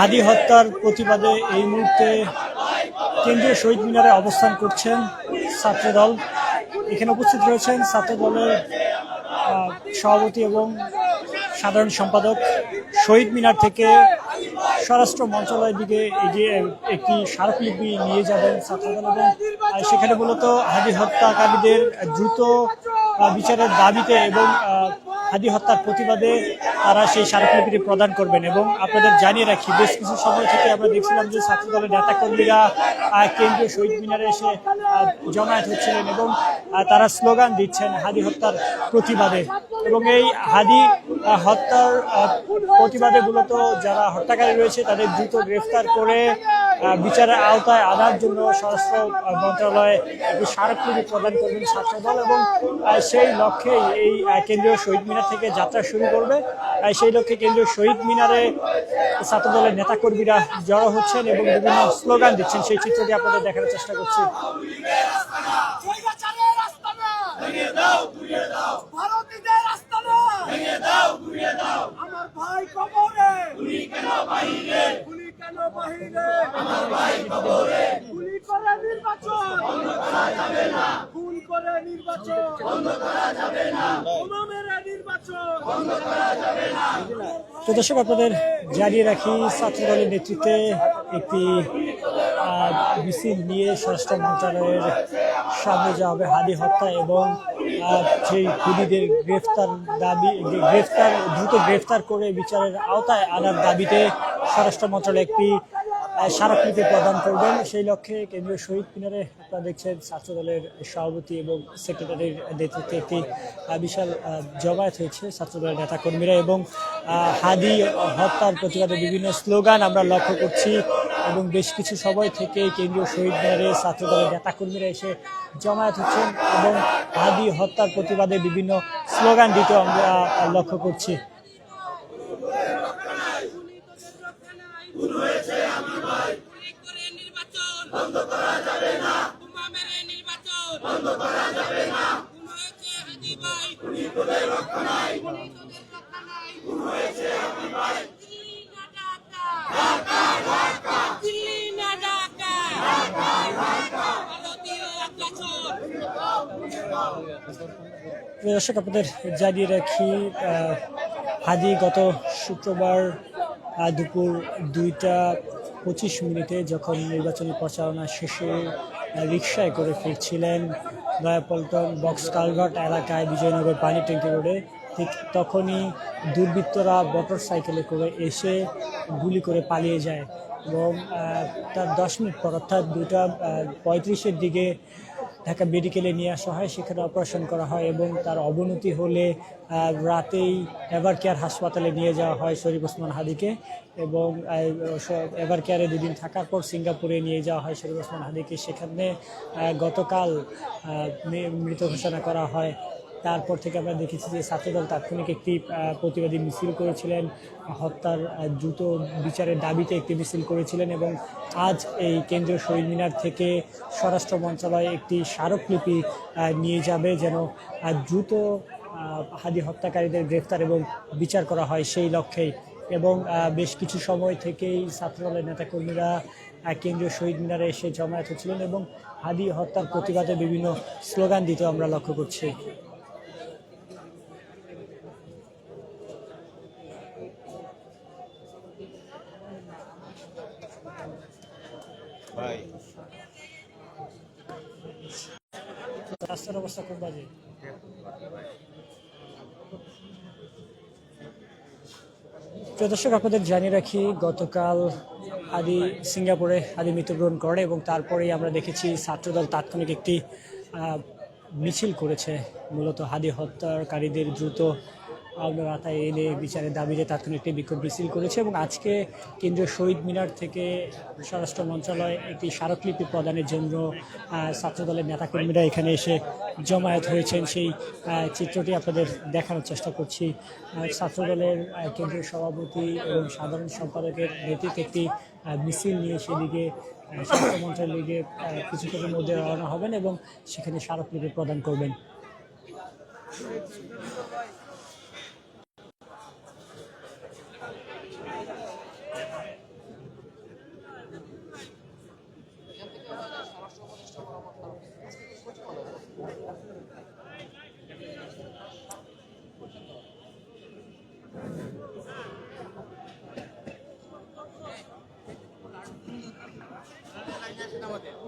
হাদি হত্যার প্রতিবাদে এই মুহূর্তে কেন্দ্রীয় শহীদ মিনারে অবস্থান করছেন ছাত্রদল। এখানে উপস্থিত রয়েছেন ছাত্রদলের সভাপতি এবং সাধারণ সম্পাদক। শহীদ মিনার থেকে স্বরাষ্ট্র মন্ত্রণালয়ের দিকে এগিয়ে একটি স্মারকলিপি নিয়ে যাবেন ছাত্রদল এবং সেখানে মূলত হাদি হত্যাকারীদের দ্রুত বিচারের দাবিতে এবং হাদি হত্যার প্রতিবাদে তারা সেই স্মারকলিপিটি প্রদান করবেন এবং আপনাদের জানিয়ে রাখি, বেশ কিছু সময় থেকে আমরা দেখছিলাম যে ছাত্রদলের নেতাকর্মীরা কেন্দ্রীয় শহীদ মিনারে এসে জমায়েত হচ্ছিলেন এবং তারা স্লোগান দিচ্ছেন হাদি হত্যার প্রতিবাদে। এবং এই হাদি হত্যার প্রতিবাদে মূলত যারা হত্যাকারী রয়েছে তাদের দ্রুত গ্রেফতার করে বিচারের আওতায় আনার জন্য স্বরাষ্ট্র মন্ত্রণালয় একটি স্মারকলিপি প্রদান করবেন ছাত্রদল এবং সেই লক্ষ্যেই এই কেন্দ্রীয় শহীদ মিনার থেকে যাত্রা শুরু করবে। সেই লক্ষ্যে কেন্দ্রীয় শহীদ মিনারে ছাত্রদলের নেতাকর্মীরা জড়ো হচ্ছেন এবং বিভিন্ন স্লোগান দিচ্ছেন। সেই চিত্রটি আপনাদের দেখার চেষ্টা করছি। ভাই কবরে। কেন বাহিরে। আমার ভাই কবরে গুলি করে নির্বাচন। বন্ধ করা যাবে না খুন করে নির্বাচন। বন্ধ করা যাবে না নির্বাচন। বন্ধ করা যাবে না তো দর্শক, আপনাদের জানিয়ে রাখি, ছাত্রদলের নেতৃত্বে একটি মিছিল নিয়ে স্বরাষ্ট্র মন্ত্রণালয়ের সামনে যাওয়া হবে হাদি হত্যা এবং সেই খুনিদের গ্রেফতার দাবি, গ্রেফতার, দ্রুত গ্রেফতার করে বিচারের আওতায় আনার দাবিতে স্বরাষ্ট্র মন্ত্রণালয় একটি স্মারকলিপি প্রদান করবেন। সেই লক্ষ্যে কেন্দ্রীয় শহীদ মিনারে আপনারা দেখছেন ছাত্রদলের সভাপতি এবং সেক্রেটারির নেতৃত্বে একটি বিশাল জমায়েত হয়েছে ছাত্রদলের নেতাকর্মীরা এবং হাদি হত্যার প্রতিবাদে বিভিন্ন স্লোগান আমরা লক্ষ্য করছি এবং বেশ কিছু সময় থেকে কেন্দ্রীয় শহীদ মিনারে ছাত্রদলের নেতাকর্মীরা এসে জমায়েত হচ্ছেন এবং হাদি হত্যার প্রতিবাদে বিভিন্ন স্লোগান দিতে আমরা লক্ষ্য করছি গুলি করে নির্বাচন বন্ধ করা যাবে না বোমা মেরে নির্বাচন বন্ধ করা যাবে না খুন হয়েছে হাদি ভাই গুলি করে রক্ষা নাই গুলি তোদের রক্ষা নাই খুন হয়েছে হাদি ভাই দিল্লি না ঢাকা ঢাকা ঢাকা দিল্লি না ঢাকা ঢাকা ঢাকা ভারতীয় আগ্রাসন প্রিয় দর্শক আপনাদের জানিয়ে রাখি হাদি গত শুক্রবার দুপুর দুইটা পঁচিশ মিনিটে যখন নির্বাচনী প্রচারণা শেষে আহ, রিকশায় করে ফিরছিলেন নয়াপল্টন বক্স কালভার্ট এলাকায় বিজয়নগর পানি ট্যাঙ্কি রোডে ঠিক তখনই দুর্বৃত্তরা মোটর সাইকেলে করে এসে গুলি করে পালিয়ে যায় এবং তার দশ মিনিট পর অর্থাৎ দুটা পঁয়ত্রিশের দিকে ঢাকা মেডিকেলে নিয়ে আসা হয়। সেখানে অপারেশন করা হয় এবং তার অবনতি হলে রাতেই এভার কেয়ার হাসপাতালে নিয়ে যাওয়া হয় শরীফ ওসমান হাদিকে এবং এভার কেয়ারে দুদিন থাকার পর সিঙ্গাপুরে নিয়ে যাওয়া হয় শরীফ ওসমান হাদিকে। সেখানে গতকাল মৃত ঘোষণা করা হয়। তারপর থেকে আমরা দেখেছি যে ছাত্রদল তাৎক্ষণিক একটি প্রতিবাদী মিছিল করেছিলেন, হত্যার দ্রুত বিচারের দাবিতে একটি মিছিল করেছিলেন এবং আজ এই কেন্দ্রীয় শহীদ মিনার থেকে স্বরাষ্ট্র মন্ত্রণালয় একটি স্মারকলিপি নিয়ে যাবে যেন দ্রুত হাদি হত্যাকারীদের গ্রেফতার এবং বিচার করা হয় সেই লক্ষ্যেই এবং বেশ কিছু সময় থেকেই ছাত্রদলের নেতাকর্মীরা কেন্দ্রীয় শহীদ মিনারে এসে জমায়েত হচ্ছিলেন এবং হাদি হত্যার প্রতিবাদে বিভিন্ন স্লোগান দিতে আমরা লক্ষ্য করছি। রাস্তার অবস্থা খুব বাজে। দর্শক, আপনাদের জানিয়ে রাখি, গতকাল আদি সিঙ্গাপুরে আদি মৃত্যুগ্রহণ করে এবং তারপরেই আমরা দেখেছি ছাত্রদল তাৎক্ষণিক একটি মিছিল করেছে। মূলত হাদি হত্যাকারীদের দ্রুত আওয়ামী আতায় এনে বিচারের দাবিতে তাৎক্ষণিক একটি বিক্ষোভ মিছিল করেছে এবং আজকে কেন্দ্রীয় শহীদ মিনার থেকে স্বরাষ্ট্র মন্ত্রণালয় একটি স্মারকলিপি প্রদানের জন্য ছাত্রদলের নেতাকর্মীরা এখানে এসে জমায়েত হয়েছেন। সেই চিত্রটি আপনাদের দেখানোর চেষ্টা করছি। ছাত্রদলের কেন্দ্রীয় সভাপতি এবং সাধারণ সম্পাদকের নেতৃত্বে একটি মিছিল নিয়ে সেদিকে স্বাস্থ্য মন্ত্রণালয়ের দিকে আহ, কিছুক্ষণের মধ্যে রওনা হবেন এবং সেখানে স্মারকলিপি প্রদান করবেন। Давай.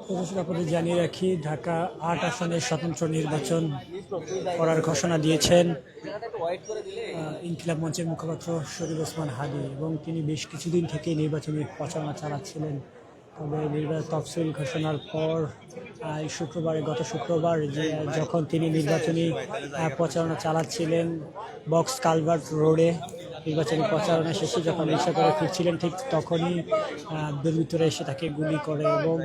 প্রদর্শক আপনাদের জানিয়ে রাখি, ঢাকা আট আসনের স্বতন্ত্র নির্বাচন করার ঘোষণা দিয়েছেন ইনকিলাব মঞ্চের মুখপাত্র শরীফ ওসমান হাদি এবং তিনি বেশ কিছুদিন থেকে নির্বাচনী প্রচারণা চালাচ্ছিলেন। তবে নির্বাচন তফসিল ঘোষণার পর শুক্রবারে, গত শুক্রবার যখন তিনি নির্বাচনী প্রচারণা চালাচ্ছিলেন বক্স কালভার্ট রোডে নির্বাচনী প্রচারণা শেষে যখন রিক্সা করে ফিরছিলেন ঠিক তখনই দুর্বৃত্তরা এসে তাকে গুলি করে এবং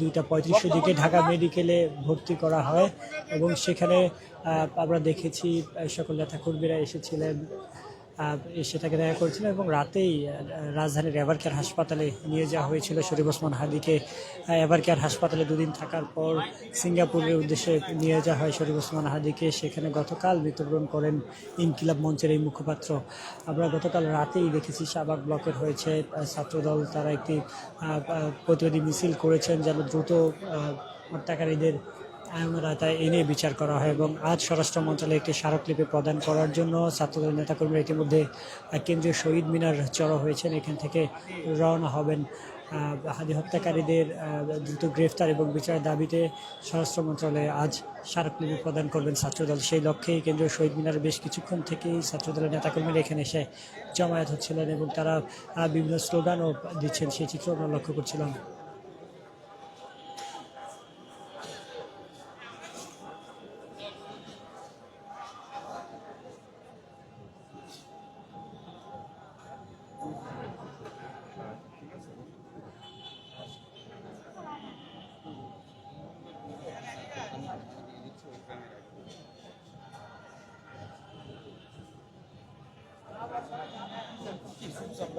দুইটা পঁয়ত্রিশশো দিকে ঢাকা মেডিকেলে ভর্তি করা হয় এবং সেখানে আমরা দেখেছি সকল নেতাকর্মীরা এসেছিলেন। তাকে দেখা করেছিল এবং রাতেই রাজধানীর এভার কেয়ার হাসপাতালে নিয়ে যাওয়া হয়েছিল শরীফ ওসমান হাদিকে। এভার কেয়ার হাসপাতালে দুদিন থাকার পর সিঙ্গাপুরের উদ্দেশ্যে নিয়ে যাওয়া হয় শরীফ ওসমান হাদিকে। সেখানে গতকাল মৃত্যুবরণ করেন ইনকিলাব মঞ্চের এই মুখপাত্র। আমরা গতকাল রাতেই দেখেছি শাহবাগ ব্লকের হয়েছে ছাত্রদল তারা একটি প্রতিবাদী মিছিল করেছেন যেন দ্রুত হত্যাকারীদের আইনরা তাই এ নিয়ে বিচার করা হয় এবং আজ স্বরাষ্ট্র মন্ত্রণালয়ে একটি স্মারকলিপি প্রদান করার জন্য ছাত্রদল নেতাকর্মীরা ইতিমধ্যে কেন্দ্রীয় শহীদ মিনার জড়ো হয়েছেন। এখান থেকে রওনা হবেন হাদি হত্যাকারীদের দ্রুত গ্রেফতার এবং বিচারের দাবিতে স্বরাষ্ট্র মন্ত্রণালয়ে আজ স্মারকলিপি প্রদান করবেন ছাত্রদল। সেই লক্ষ্যেই কেন্দ্রীয় শহীদ মিনারে বেশ কিছুক্ষণ থেকেই ছাত্রদলের নেতাকর্মীরা এখানে এসে জমায়েত হচ্ছিলেন এবং তারা বিভিন্ন স্লোগানও দিচ্ছেন। সেই চিত্র আমরা লক্ষ্য করছিলাম।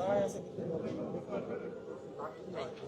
哎呀，这个。